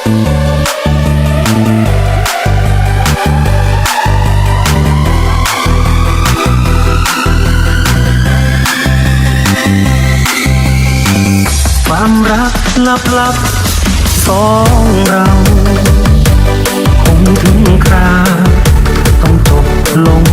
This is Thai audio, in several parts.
ความรักลับลับสองเราคงถึงคราต้องจบลง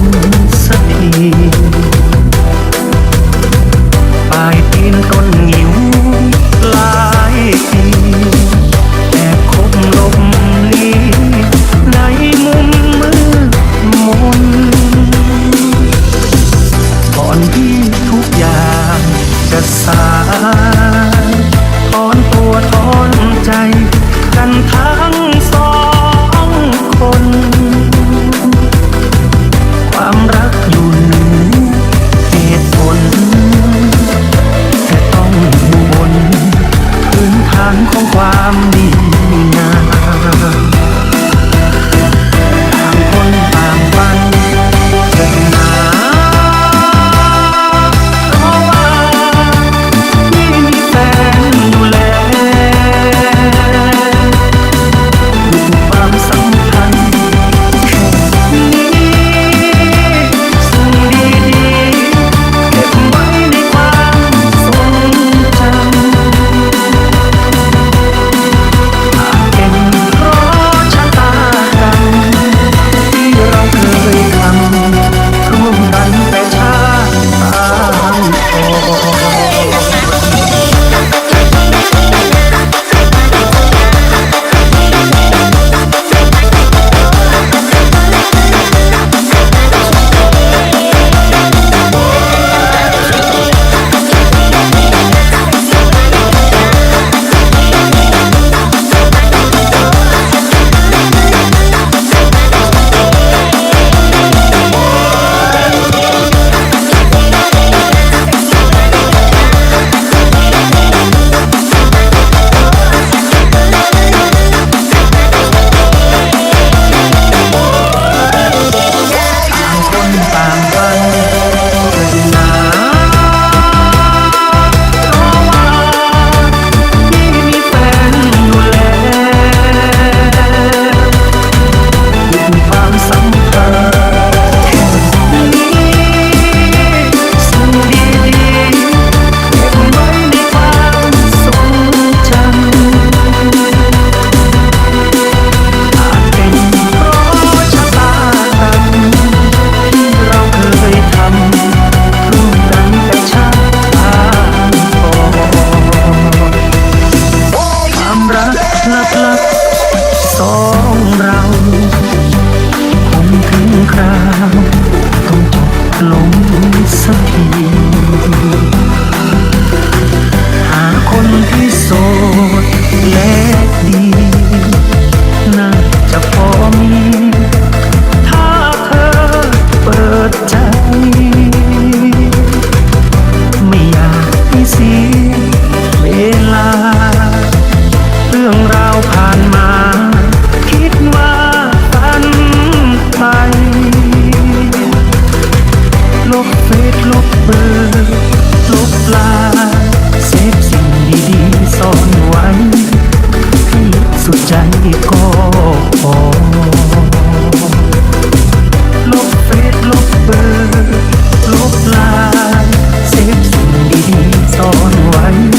ลับลับสองเราคงถึงคราวต้องจบลงสักที ซ่อนไว้ที่สุดใจก็พอลบเฟซลบเบอลบลายเซฟสิ่งดีๆซ่อนไว้